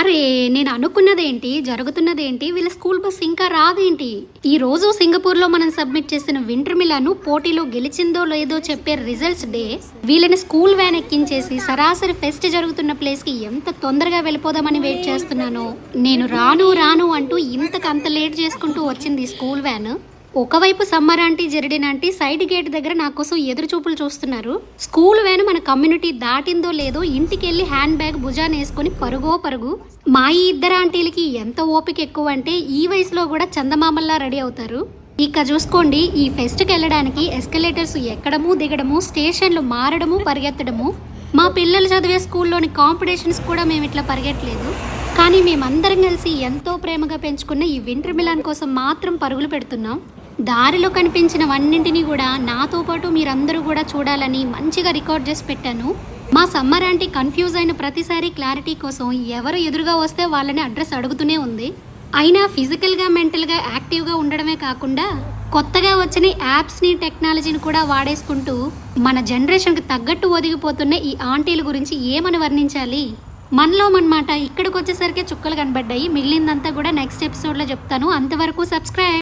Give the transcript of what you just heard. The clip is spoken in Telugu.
అరే నేను అనుకున్నదేంటి? జరుగుతున్నదేంటి? వీళ్ళ స్కూల్ బస్ ఇంకా రాదేంటి? ఈ రోజు సింగపూర్లో మనం సబ్మిట్ చేసిన వింటర్ మిలాను పోటీలో గెలిచిందో లేదో చెప్పే రిజల్ట్స్ డే వీళ్ళని స్కూల్ వ్యాన్ ఎక్కించేసి సరాసరి ఫెస్ట్ జరుగుతున్న ప్లేస్కి ఎంత తొందరగా వెళ్ళిపోదామని వెయిట్ చేస్తున్నాను. నేను రాను రాను అంటూ ఇంతకంత లేట్ చేసుకుంటూ వచ్చింది ఈ స్కూల్ వ్యాన్. ఒకవైపు సమ్మర్ ఆంటీ జెరిడిన్ ఆంటీ సైడ్ గేట్ దగ్గర నా కోసం ఎదురు చూపులు చూస్తున్నారు. స్కూల్ వ్యాన్ మన కమ్యూనిటీ దాటిందో లేదో ఇంటికి వెళ్ళి హ్యాండ్ బ్యాగ్ భుజాన్ని వేసుకొని పరుగో పరుగు. మా ఈ ఇద్దరు ఆంటీలకి ఎంత ఓపిక ఎక్కువ అంటే ఈ వయసులో కూడా చందమామల్లా రెడీ అవుతారు. ఇక చూసుకోండి ఈ ఫెస్ట్కి వెళ్ళడానికి ఎస్కలేటర్స్ ఎక్కడము దిగడము స్టేషన్లు మారడము పరిగెత్తడము. మా పిల్లలు చదివే స్కూల్లోని కాంపిటీషన్స్ కూడా మేము ఇట్లా పరిగెట్టలేదు. కానీ మేమందరం కలిసి ఎంతో ప్రేమగా పెంచుకున్న ఈ వింటర్ మిలాన్ కోసం మాత్రం పరుగులు పెడుతున్నాం. దారిలో కనిపించినవన్నింటినీ కూడా నాతో పాటు మీరందరూ కూడా చూడాలని మంచిగా రికార్డ్ చేసి పెట్టాను. మా సమ్మర్ ఆంటీ కన్ఫ్యూజ్ అయిన ప్రతిసారి క్లారిటీ కోసం ఎవరు ఎదురుగా వస్తే వాళ్ళని అడ్రస్ అడుగుతూనే ఉంది. అయినా ఫిజికల్గా మెంటల్గా యాక్టివ్గా ఉండడమే కాకుండా కొత్తగా వచ్చిన యాప్స్ని టెక్నాలజీని కూడా వాడేసుకుంటూ మన జనరేషన్కి తగ్గట్టు ఒదిగిపోతున్న ఈ ఆంటీల గురించి ఏమని వర్ణించాలి? మనలో మనమాట ఇక్కడికి వచ్చేసరికి చుక్కలు కనబడ్డాయి. మిగిలిందంతా కూడా నెక్స్ట్ ఎపిసోడ్లో చెప్తాను. అంతవరకు సబ్స్క్రైబ్